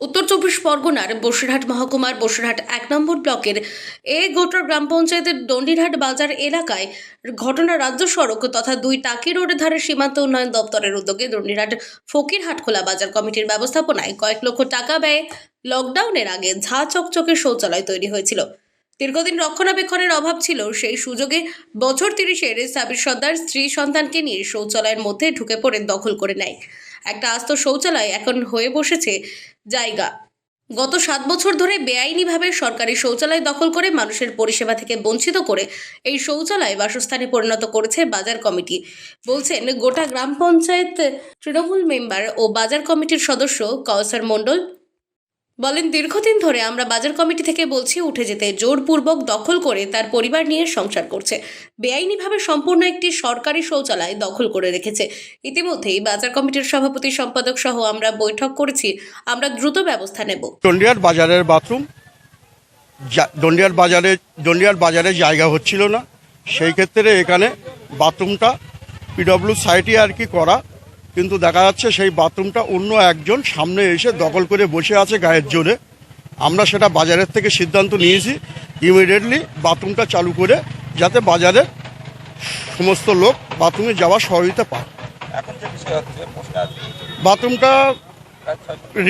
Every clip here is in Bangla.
উত্তর চব্বিশ পরগনার বসিরহাট মহকুমার বসিরহাট এক নম্বর ব্লকের এ গোটর গ্রাম পঞ্চায়েতের দণ্ডিরহাট বাজার এলাকায় ঘটনা রাজ্য সড়ক তথা দুই টাকি রোডের ধারে সীমান্ত উন্নয়ন দপ্তরের উদ্যোগে দণ্ডিরহাট ফকিরহাট খোলা বাজার কমিটির ব্যবস্থাপনায় কয়েক লক্ষ টাকা ব্যয়ে লকডাউনের আগে ঝা চকচকে শৌচালয় তৈরি হয়েছিল। দীর্ঘদিন রক্ষণাবেক্ষণের অভাব ছিল, সেই সুযোগে বছর তিরিশের সাবির সর্দার স্ত্রী সন্তানকে নিয়ে শৌচালয়ের মধ্যে ঢুকে পড়ে দখল করে নেয়। একটা আস্ত শৌচালয় এখন হয়ে বসেছে জায়গা। গত সাত বছর ধরে বেআইনিভাবে সরকারি শৌচালয় দখল করে মানুষের পরিষেবা থেকে বঞ্চিত করে এই শৌচালয় বাসস্থানে পরিণত করেছে বাজার কমিটি। বলছেন, গোটা গ্রাম পঞ্চায়েত তৃণমূল মেম্বার ও বাজার কমিটির সদস্য কওসার মণ্ডল বলেন, দীর্ঘদিন ধরে আমরা বাজার কমিটি থেকে বলছি, উঠে যেতে জোরপূর্বক দখল করে তার পরিবার নিয়ে সংসার করছে। বেআইনিভাবে সম্পূর্ণ একটি সরকারি শৌচালয় দখল করে রেখেছে। ইতিমধ্যেই বাজার কমিটির সভাপতি সম্পাদক সহ আমরা বৈঠক করেছি। আমরা দ্রুত ব্যবস্থা নেব। ডন্ডিয়ার বাজারের বাথরুম ডন্ডিয়ার বাজারে ডন্ডিয়ার বাজারে জায়গা হচ্ছিল না। সেই ক্ষেত্রে এখানে বাথরুমটা পিডব্লিউ সাইটে আর কি করা কিন্তু দেখা যাচ্ছে সেই বাথরুমটা অন্য একজন সামনে এসে দখল করে বসে আছে গায়ের জোরে। আমরা সেটা বাজারের থেকে সিদ্ধান্ত নিয়েছি। ইমিডিয়েটলি বাথরুমটা চালু করে যাতে বাজারের সমস্ত লোক বাথরুমে যাওয়ার সহযোগিতা পায়। বাথরুমটা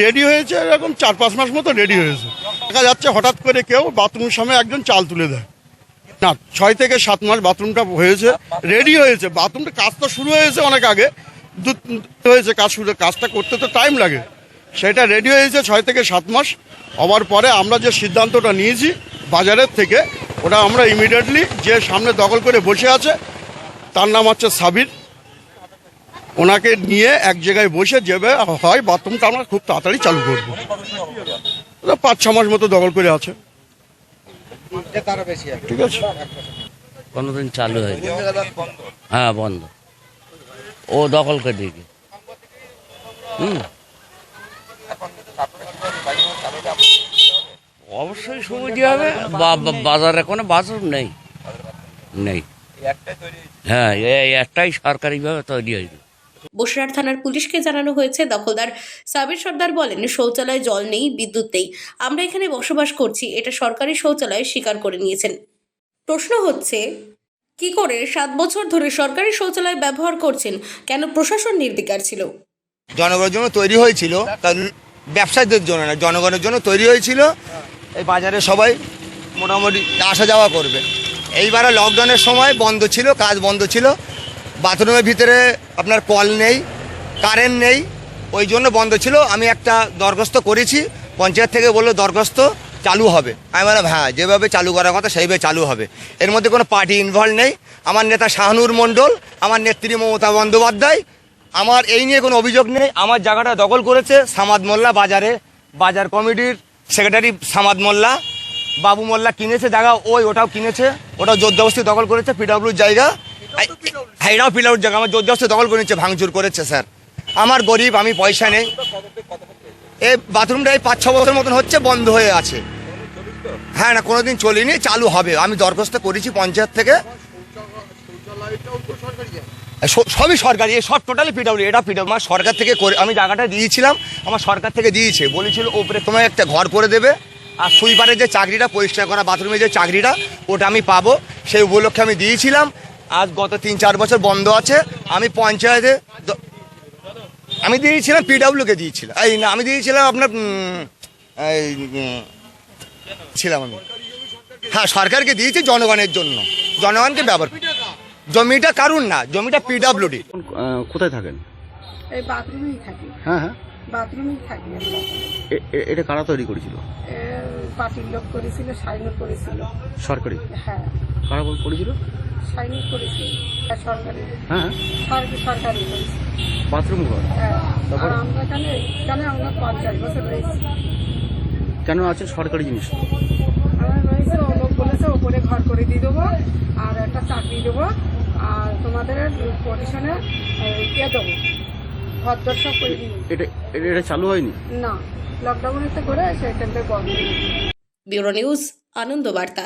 রেডি হয়েছে এরকম চার পাঁচ মাস মতো রেডি হয়েছে। দেখা যাচ্ছে হঠাৎ করে কেউ বাথরুমের সামনে একজন চাল তুলে দেয়। না ছয় থেকে সাত মাস বাথরুমটা হয়েছে রেডি হয়েছে। বাথরুমটা কাজ তো শুরু হয়েছে অনেক আগে। হয়েছে কাজ শুরু কাজটা করতে তো টাইম লাগে। সেটা রেডি হয়েছে ছয় থেকে সাত মাস। হওয়ার পরে আমরা যে সিদ্ধান্তটা নিয়েছি বাজারের থেকে ওটা আমরা ইমিডিয়েটলি যে সামনে দখল করে বসে আছে তার নাম হচ্ছে সাবির। ওনাকে নিয়ে এক জায়গায় বসে যেভাবে হয় বাথরুমটা আমরা খুব তাড়াতাড়ি চালু করব। পাঁচ ছ মাস মতো দখল করে আছে। ঠিক আছে। কোনোদিন চালু হয়নি। হ্যাঁ বন্ধ। ও দখল করে দিকে হুম। অবশ্যই সুবিধা হবে। বা- বা- বাজারে কোনো বাজার নেই। নেই। হ্যাঁ একটাই সরকারিভাবে তৈরি হয়েছে। বসিরহাট থানার পুলিশকে জানানো হয়েছে, দখলদার সাবির সর্দার বলেন, শৌচালয়ে জল নেই, বিদ্যুৎ নেই। আমরা এখানে বসবাস করছি, এটা সরকারি শৌচালয় স্বীকার করে নিয়েছেন। প্রশ্ন হচ্ছে কি করে? সাত বছর ধরে সরকারি শৌচালয় ব্যবহার করছেন। কেন প্রশাসন নির্বিকার ছিল? জনগণের জন্য তৈরি হয়েছিল। কারণ ব্যবসায়ীদের জন্য না, জনগণের জন্য তৈরি হয়েছিল। এই বাজারে সবাই মোটামুটি আসা যাওয়া করবে। এইবারে লকডাউনের সময় বন্ধ ছিল, কাজ বন্ধ ছিল। বাথরুমের ভিতরে আপনার কল নেই কারেন্ট নেই, ওই জন্য বন্ধ ছিল। আমি একটা দরখাস্ত করেছি, পঞ্চায়েত থেকে বলল দরখাস্ত। চালু হবে। আমি বললাম হ্যাঁ যেভাবে চালু করার কথা সেইভাবে চালু হবে। এর মধ্যে কোনো পার্টি ইনভলভ নেই। আমার নেতা শাহানুর মণ্ডল আমার নেত্রী মমতা বন্দ্যোপাধ্যায় আমার এই নিয়ে কোনো অভিযোগ নেই। আমার জায়গাটা দখল করেছে সামাদ মোল্লা বাজারে। বাজার কমিটির সেক্রেটারি সামাদ মোল্লা বাবু মোল্লা কিনেছে জায়গা ওই ওটাও কিনেছে। ওটাও জোরদবস্তি দখল করেছে পিডাব্লিউর জায়গা। হ্যাঁ এটাও পিডাব্লিউর জায়গা। আমার জোরদবস্তি দখল করে নিচ্ছে ভাঙচুর করেছে স্যার। আমার গরিব আমি পয়সা নেই। এই বাথরুমটা এই পাঁচ ছ বছর মতন হচ্ছে বন্ধ হয়ে আছে। হ্যাঁ না, কোনোদিন চলিনি, চালু হবে। আমি দরখাস্ত করেছি পঞ্চায়েত থেকে। সবই সরকারি সব টোটালি পিডব্লিউ এটা পিডব্লিউ আমার সরকার থেকে করে, আমি জায়গাটা দিয়েছিলাম, আমার সরকার থেকে দিয়েছে। বলেছিল, ওপরে তোমায় একটা ঘর করে দেবে। আর সুইপারের যে চাকরিটা, পরিষ্কার করা বাথরুমের যে চাকরিটা, ওটা আমি পাবো। সেই উপলক্ষে আমি দিয়েছিলাম। আজ গত তিন, চার বছর বন্ধ আছে। আমি পঞ্চায়েতে আমি দিয়েছিলাম পিডব্লিউকে দিয়েছিলাম। এই না, আমি দিয়েছিলাম আপনার ছিলাম আমি। হ্যাঁ সরকারকে দিয়েছি জনগণের জন্য। জনগণকে ব্যবহার জমিটা কারুন না জমিটা পিডাব্লিউডি কোথায় থাকেন? এই বাথরুমেই থাকি। হ্যাঁ হ্যাঁ। বাথরুমেই থাকি এটা কারা তৈরি করেছিল? এ, পার্টির লোক করেছিল সাইনও করেছিল। সরকারি? হ্যাঁ। কারা বল- করেছিল? সাইনও করেছিল। সরকারি। হ্যাঁ সরকারি সরকারি করেছে বাথরুম ঘর? হ্যাঁ। তারপর? আমরা এখানে এখানে আমরা পঞ্চাশ বছর রয়েছি। কেন আছে সরকারি জিনিস? আমার বলেছে ও বলেছে ওপরে ঘর করে দিয়ে দেবো আর একটা চাকরি দেবো আর তোমাদের পটিশনে ইয়ে দেবো। ঘর দর সব করে দিই এটা এটা- এটা চালু হয়নি? না করে সেখান থেকে বন্ধ ব্যুরো নিউজ আনন্দ বার্তা